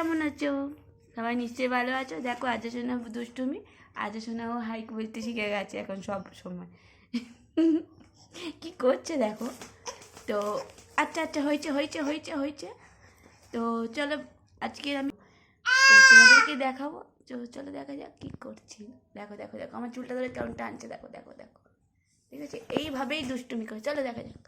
কেমন আছো? সবাই নিশ্চয়ই ভালো আছো। দেখো, আজ শোনা দুষ্টুমি, আজ শোনাও হাইক বলতে শিখে গেছে এখন সব সময়। কি করছে দেখো? তো আচ্ছা আচ্ছা হয়েছে হয়েছে হয়েছে হয়েছে। তো চলো, আজকে আমি তোমাদেরকে দেখাবো। চলো দেখা যাক কী করছি। দেখো দেখো দেখো, আমার চুলটা ধরে কেমন টানছে। দেখো দেখো দেখো। ঠিক আছে? এইভাবেই দুষ্টুমি করে। চলো দেখা যাক।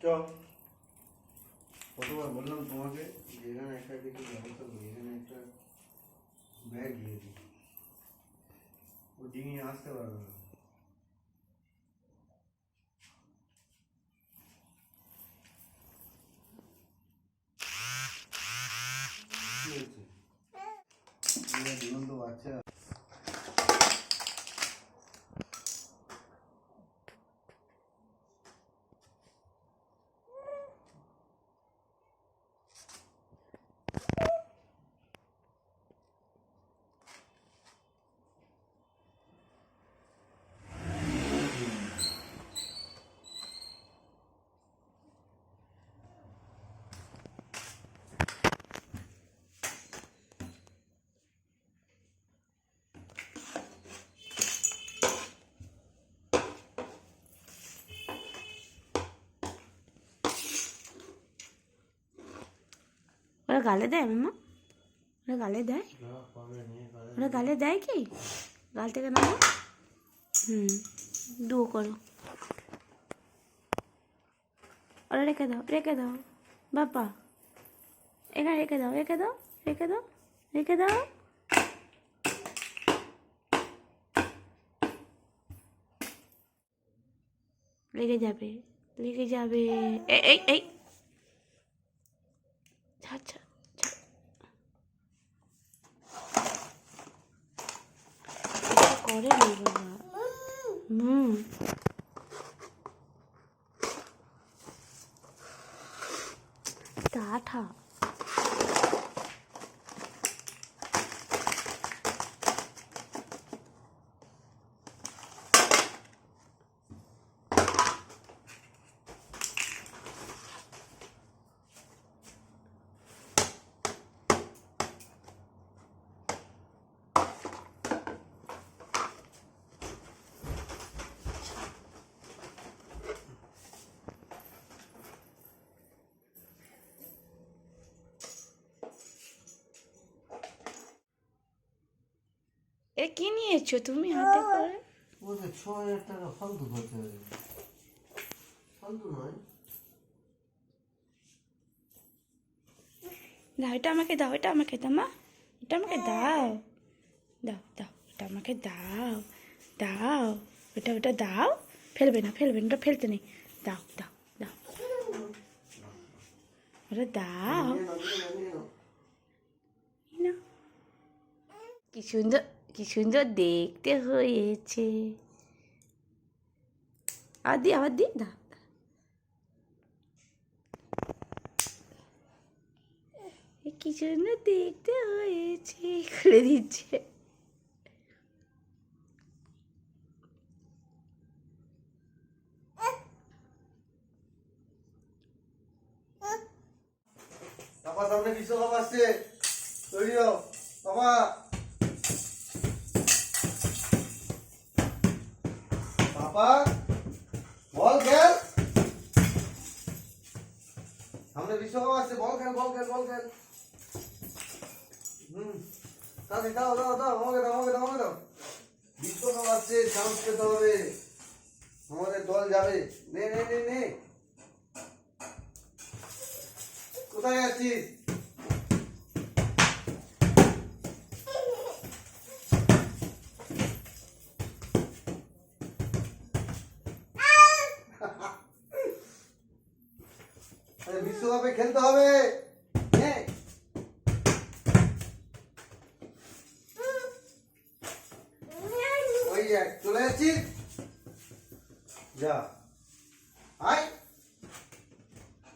চ কতবার বললাম তোমাকে যে এখানে একটা কিছু ব্যবস্থা করি এখানে একটা ব্যাগ দিয়ে দিই ও ডিঙিয়ে আসতে পারবে না? এরা দুরন্ত বাচ্চা ওরা গালে দেয় মামা? ওরা গালে দেয়? ওরা গালে দেয় কি? গাল থেকে নামো। হুম দুও করো। ওরা রেখে দাও রেখে দাও। বাপ্পা এখানে রেখে দাও রেখে দাও রেখে দাও রেখে দাও। লেগে যাবে লেগে যাবে। এই এই। এটা করে না বাবা হুম টাঠা এ কি নিয়েছো তুমি হাতে করে বলছে ছ হাজার টাকা ফালতু খরচা হয়ে গেছে ফালতু নয় দাও এটা আমাকে দাও এটা আমাকে দাও মা এটা আমাকে দাও দাও দাও এটা আমাকে দাও দাও ওটা ওটা দাও ফেলবে না ফেলবে না ওটা ফেলতে নেই দাও দাও দাও ওটা দাও নাও। কি সুন্দর কি সুন্দর দেখতে হয়েছে। আবার দি আবার দি এ কি সুন্দর দেখতে হয়েছে করে দিচ্ছে। বাবা, সামনে আসছে তৈরি বাবা। সামনে বিশ্বকাপ আছে, বল খেল বল খেল বল খেল। হুম তাড়াতাড়ি দাও দাও দাও, আমাকে দাও আমাকে দাও আমাকে দাও। বিশ্বকাপ আসছে চান্স পেতে হবে। আমাদের দল যাবে। নে নে নে নে। কোথায় যাচ্ছিস খেলতে হবে নে ওই এক চলে যাচ্ছিস যা আয়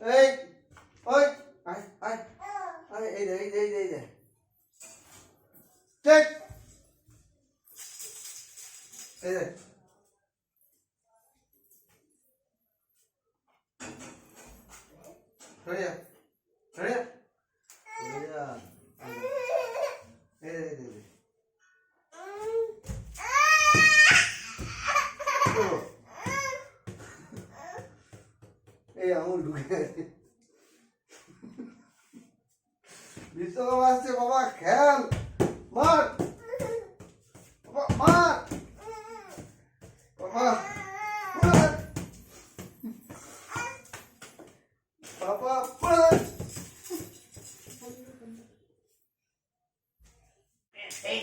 এই ওই আয় আয় আয় এই দে এই দে এই দে এই দে চেক এই দে সরে যা সরে যা সরে যা এই দে এই দে এই দে ও। এই আঙুল ঢুকে গেছে বিশ্বকাপ আসছে বাবা খেল মার বাবা মার বাবা মার বাবা মার এই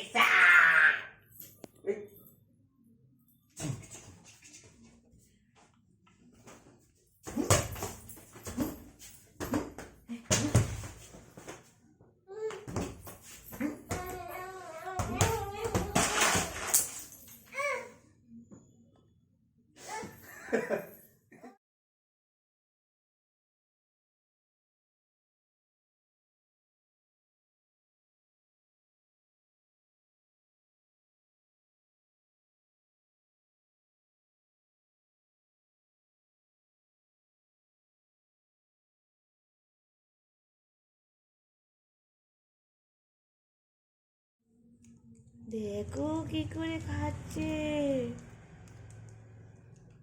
দেখো কি করে খাচ্ছে।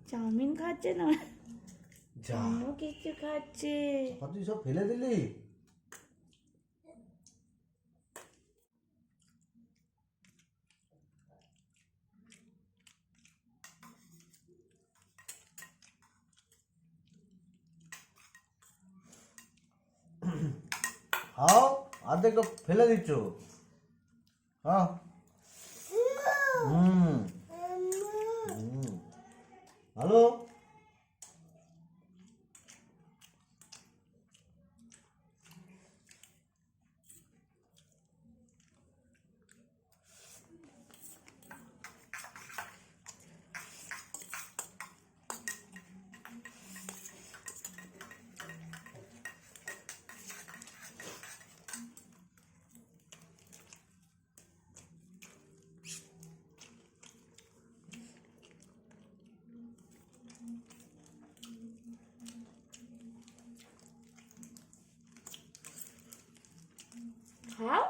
চাউমিন খাচ্ছে না? অন্য কিছু খাচ্ছে। তুই সব ফেলে দিলি? খাও তো ফেলে দিচ্ছ। হ্যাঁ হুম হুম হ্যালো খাও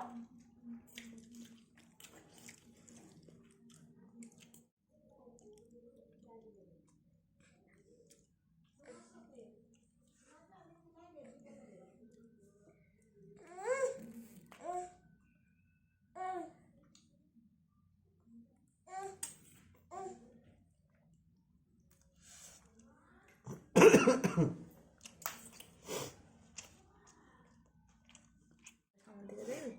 আমাদের দেবে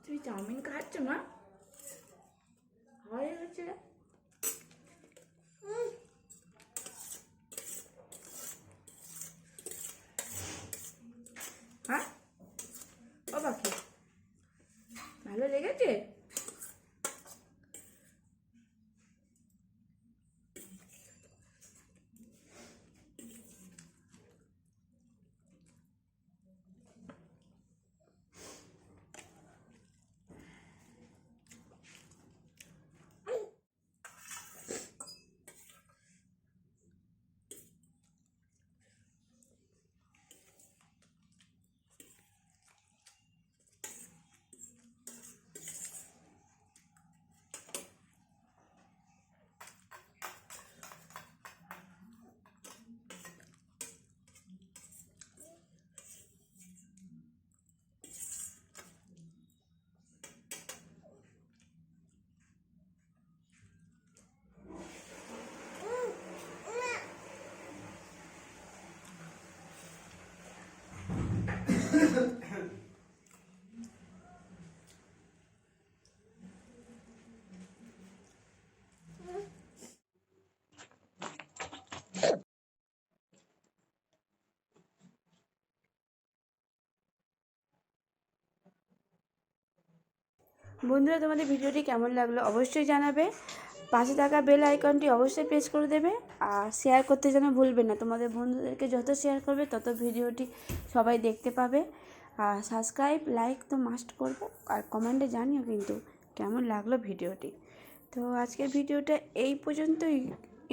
তুমি চাউমিন খাচ্ছ মা হয়ে গেছে বন্ধুরা, তোমাদের ভিডিওটি কেমন লাগল অবশ্যই জানাবে। পাশে থাকা বেল আইকনটি অবশ্যই প্রেস করে দেবে আর শেয়ার করতে যেন ভুলবে না। তোমাদের বন্ধুদেরকে যত শেয়ার করবে, তত ভিডিওটি সবাই দেখতে পাবে। আর সাবস্ক্রাইব লাইক তো মাস্ট করবে আর কমেন্টে জানিও কিন্তু কেমন লাগল ভিডিওটি। তো আজকের ভিডিওটা এই পর্যন্তই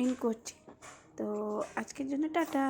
এন্ড করছি। তো আজকের জন্য টাটা।